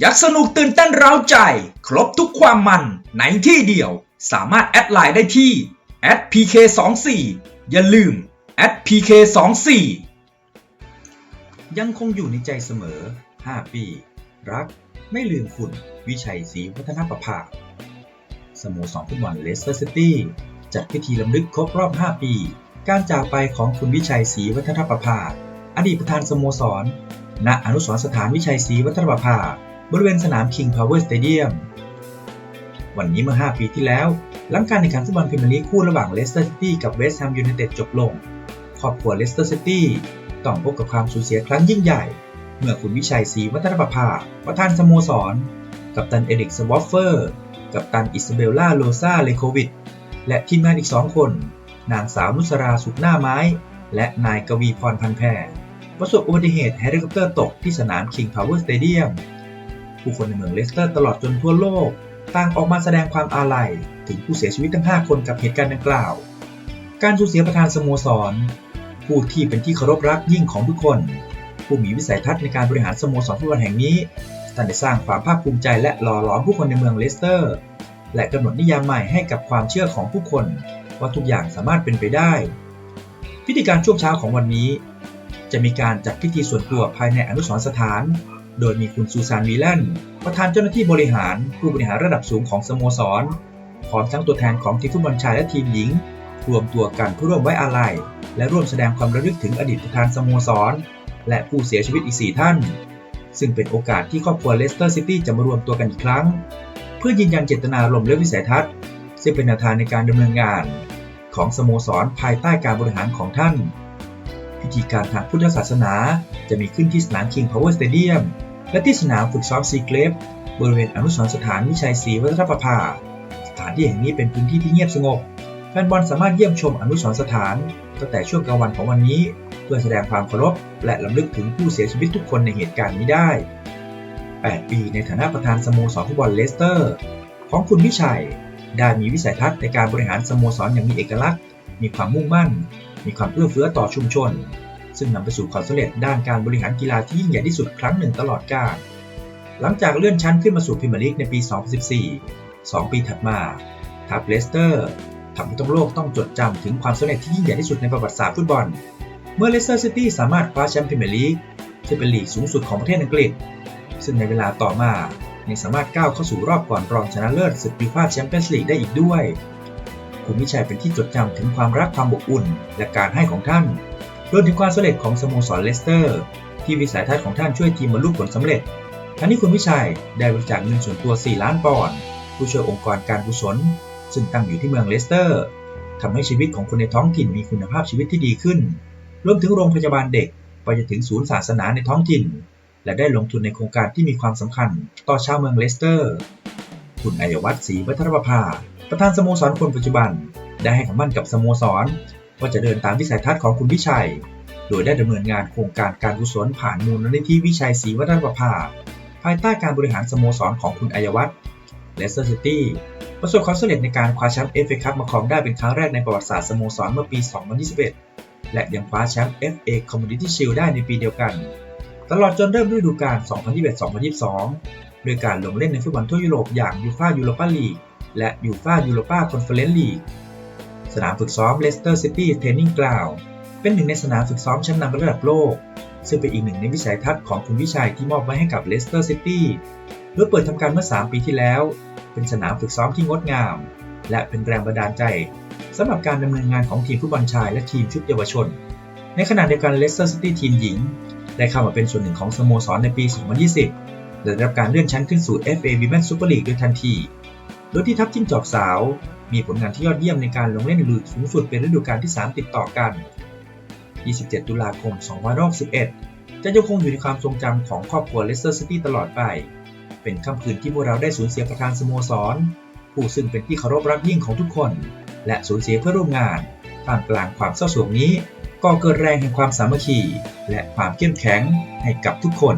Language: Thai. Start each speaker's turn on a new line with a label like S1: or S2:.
S1: ยักสนุกตื่นเต้นเร้าใจ ครบทุกความมันในที่เดียว สามารถแอดไลน์ได้ที่ @pk24 อย่าลืม @pk24 ยังคงอยู่ในใจเสมอ 5 ปี รักไม่ลืมคุณ วิชัยศรีวัฒนประภาสโมสรฟุตบอลเลสเตอร์ซิตี้จัดพิธีลำลึกครบรอบ 5 ปี การจากไปของคุณวิชัยศรีวัฒนประภาอดีตประธานสโมสร ณ อนุสรสถานวิชัยศรีวัฒนประภา บริเวณสนาม King Power Stadium วันนี้เมื่อ 5 ปีที่แล้ว หลังการแข่งขันฟุตบอลพรีเมียร์ลีกคู่ระหว่างเลสเตอร์ซิตี้กับเวสต์แฮมยูไนเต็ดจบลง ครอบครัวเลสเตอร์ซิตี้ต้องพบกับความสูญเสียครั้งยิ่งใหญ่ เมื่อคุณวิชัยศรีวัฒนประภา ประธานสโมสร กัปตันเอริกสวอฟเฟอร์ กัปตันอิสเบลล่าโลซาเลโควิดและทีมงานอีก2คน นางสาวนุสราสุขหน้าไม้ และนายกวีพรพันแพรประสบอุบัติเหตุเฮลิคอปเตอร์ตกที่สนาม King Power Stadium ผู้คนในเมืองเลสเตอร์ตลอดจนทั่วโลกต่างออกมาแสดงความอาลัยถึงผู้เสียชีวิตทั้ง 5 คนกับเหตุการณ์ดังกล่าว การสูญเสียประธานสโมสร ผู้ที่เป็นที่เคารพรักยิ่งของทุกคน ผู้มีวิสัยทัศน์ในการบริหารสโมสรฟุตบอลแห่งนี้ท่านได้สร้างความภาคภูมิใจและหล่อหลอมผู้คนในเมืองเลสเตอร์ และกำหนดนิยามใหม่ให้กับความเชื่อของผู้คน ว่าทุกอย่างสามารถเป็นไปได้ พิธีการช่วงเช้าของวันนี้ จะมีการจัดพิธีส่วนตัวภายในอนุสรณ์สถาน โดยมีคุณซูซานวีแลนประธานเจ้าหน้าที่บริหารผู้บริหารระดับสูงของสโมสร พร้อมทั้งตัวแทนของทีมฟุตบอลชายและทีมหญิง รวมตัวกันเพื่อร่วมไว้อาลัย และร่วมแสดงความระลึกถึงอดีตประธานสโมสร และผู้เสียชีวิตอีก 4 ท่าน ซึ่งเป็นโอกาสที่ครอบครัวเลสเตอร์ซิตี้จะมารวมตัวกันอีกครั้ง เพื่อยืนยันเจตนารมณ์และวิสัยทัศน์ ซึ่งเป็นแนวทางในการดำเนินงาน ของสโมสรภายใต้การบริหารของท่าน พิธีการทางพุทธศาสนา จะมีขึ้นที่สนาม King Power Stadium และที่สนามฝึกซ้อมซีเกรฟบริเวณอนุสรณ์สถานวิชัยศรีวัฒนประภา สถานที่แห่งนี้เป็นพื้นที่ที่เงียบสงบแฟนบอลสามารถเยี่ยมชมอนุสรณ์สถานตั้งแต่ช่วงกลางวันของวันนี้ เพื่อแสดงความเคารพและลำลึกถึงผู้เสียชีวิตทุกคนในเหตุการณ์นี้ได้ 8 ปีในฐานะประธานสโมสรฟุตบอลเลสเตอร์ ของคุณวิชัย ได้มีวิสัยทัศน์ในการบริหารสโมสรอย่างมีเอกลักษณ์ มีความมุ่งมั่น มีความเอื้อเฟื้อต่อชุมชน ซึ่งนำไปสู่ความสำเร็จด้านการบริหารกีฬาที่ยิ่งใหญ่ที่สุดครั้งหนึ่งตลอดกาลหลังจากเลื่อนชั้นขึ้นมาสู่พรีเมียร์ลีกในปี 2014 2 ปีถัดมาทัพเลสเตอร์ทำให้ทั้งโลกต้องจดจำถึงความสำเร็จที่ยิ่งใหญ่ที่สุดในประวัติศาสตร์ฟุตบอล เมื่อเลสเตอร์ซิตี้สามารถคว้าแชมป์พรีเมียร์ลีกซึ่งเป็นลีกสูงสุดของประเทศอังกฤษ ซึ่งในเวลาต่อมายังสามารถก้าวเข้าสู่รอบก่อนรองชนะเลิศศึกยูฟ่าแชมเปี้ยนส์ลีกได้อีกด้วย คุณวิชัยเป็นที่จดจำถึงความรักความอบอุ่น และการให้ของท่านรวมถึงความสำเร็จของสโมสรเลสเตอร์ ที่วิสัยทัศน์ของท่านช่วยทีมบรรลุผลสำเร็จทั้งนี้คุณวิชัยได้บริจาคเงินส่วนตัว 4 ล้านปอนด์ผู้ช่วยองค์กรการกุศล ซึ่งตั้งอยู่ที่เมืองเลสเตอร์ทำให้ชีวิตของคนในท้องถิ่นมีคุณภาพชีวิตที่ดีขึ้น รวมถึงโรงพยาบาลเด็กไปจนถึงศูนย์ศาสนาในท้องถิ่น และได้ลงทุนในโครงการที่มีความสำคัญ ต่อชาวเมืองเลสเตอร์ คุณอัยวัฒน์ศรีวัฒนประภา ประธานสโมสรคนปัจจุบัน ได้ให้คำมั่นกับสโมสร ว่าจะเดินตามวิสัยทัศน์ของคุณวิชัย โดยได้ดำเนินงานโครงการการกุศลผ่านมูลนิธิวิชัยศรีวัฒนประภา ภายใต้การบริหารสโมสรของคุณอัยวัฒน์เลสเตอร์ซิตี้ประสบความสำเร็จในการคว้าแชมป์เอฟเอคัพมาครองได้เป็นครั้งแรกในประวัติศาสตร์สโมสรเมื่อปี 2021 และยังคว้าแชมป์ FA Community Shield ได้ในปีเดียวกัน ตลอดจนเริ่มฤดูกาล 2021-2022 โดยการลงเล่นในฟุตบอลทั่วยุโรปอย่างยูฟ่ายูโรปาลีก และยูฟ่ายูโรปาคอนเฟอเรนซ์ลีกสนามฝึกซ้อมเลสเตอร์ซิตี้เทนนิงกราวเป็นหนึ่งในสนามฝึกซ้อมชั้นนำระดับโลก ซึ่งเป็นอีกหนึ่งในวิสัยทัศน์ของคุณวิชัยที่มอบไว้ให้กับเลสเตอร์ซิตี้โดยเปิดทำการเมื่อ 3 ปีที่แล้ว เป็นสนามฝึกซ้อมที่งดงาม และเป็นแรงบันดาลใจสำหรับการดำเนินงานของทีมฟุตบอลชายและทีมชุดเยาวชน ในขณะเดียวกันเลสเตอร์ซิตี้ทีมหญิง ได้เข้ามาเป็นส่วนหนึ่งของสโมสรในปี 2020 และได้รับการเลื่อนชั้นขึ้นสู่ FA Women's Super League โดยทันที โดยที่ทัพจิ้งจอกสาว มีผลงานที่ยอดเยี่ยมในการลงเล่นลีกสูงสุดเป็นฤดูกาลที่ 3 ติดต่อกัน 27 ตุลาคม2061 จะยังคงอยู่ในความทรงจำของครอบครัวเลสเตอร์ซิตี้ตลอดไป เป็นค่ำคืนที่พวกเราได้สูญเสียประธานสโมสร ผู้ซึ่งเป็นที่เคารพรักยิ่งของทุกคน และสูญเสียเพื่อร่วมงาน ท่ามกลางความเศร้าโศกนี้ก็เกิดแรงแห่งความสามัคคี และความเข้มแข็งให้กับทุกคน